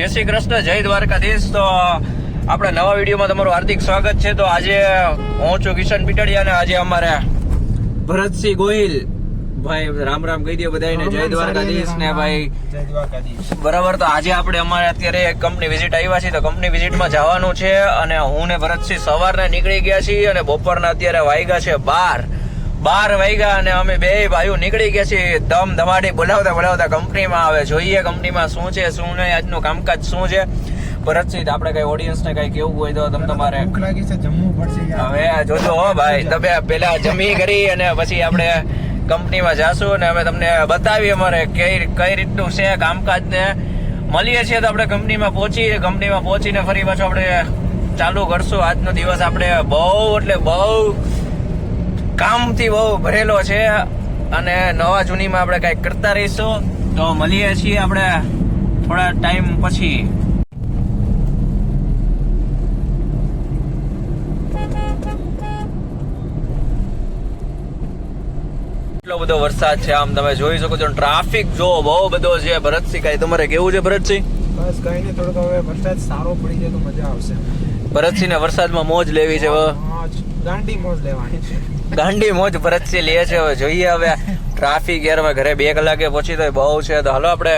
જય શ્રી કૃષ્ણ જય દ્વારકાધીશ. તો આપણે નવા વિડીયોમાં તમારું હાર્દિક સ્વાગત છે. તો આજે હું છું કિશન પીટડિયા અને આજે અમારે ભરતસિંહ ગોહિલ. ભાઈ રામ રામ કહી દે બધાને જય દ્વારકાધીશ ને ભાઈ. જય બરાબર તો આજે આપણે અમારે અત્યારે કંપની વિઝિટ આવ્યા છીએ તો કંપની વિઝિટમાં જવાનું છે અને હું ને ભરતસિંહ સવારના નીકળી ગયા છીએ અને બપોરના અત્યારે વાગ્યા છે બાર. બાર વાગ્યા અને અમે બે ભાઈઓ નીકળી ગયા છીએ. દમ ધમાડી બોલાવતા બોલાવતા કંપનીમાં આવે. જોઈએ કંપનીમાં શું છે શું નહીં આજનું કામકાજ શું છે. ભરતસિંહ આપણે કઈ ઓડિયન્સ ને કઈ કેવું હોય તો તમે તમારે ભૂખ લાગી છે જમવું પડશે હવે જોજો હો ભાઈ. તમે પેલા જમી કરી અને પછી આપણે કંપનીમાં જાશું અને અમે તમને બતાવીએ અમારે કઈ કઈ રીતનું છે કામકાજ ને મળીએ છીએ તો આપણે કંપનીમાં પહોંચી કંપનીમાં પહોંચીને ફરી પાછું આપણે ચાલુ કરશું. આજનો દિવસ આપણે બહુ એટલે બહુ કામથી બહુ ભરેલો છે અને નવા જૂનીમાં આપણે કંઈક કરતા રહીશું. તો મળીએ છીએ આપણે થોડા ટાઈમ પછી. એટલો બધો વરસાદ છે આમ તમે જોઈ શકો છો. ટ્રાફિક જો બહુ બધો છે ભરતસિંહ કઈ તમારે કેવું છે ભરતસિંહ? બસ કઈ નહીં થોડોક હવે વરસાદ સારો પડી જાય તો મજા આવશે. ભરતસિંહ ને વરસાદમાં મોજ લેવી છે હવે ગાંડી મોજ લેવાની છે. ગાંડી મોજ ભરતસિંહ લે છે. હવે જોઈએ હવે ટ્રાફિક યાર ઘરે બે કલાકે પહોંચી તો બહુ છે. તો હાલો આપણે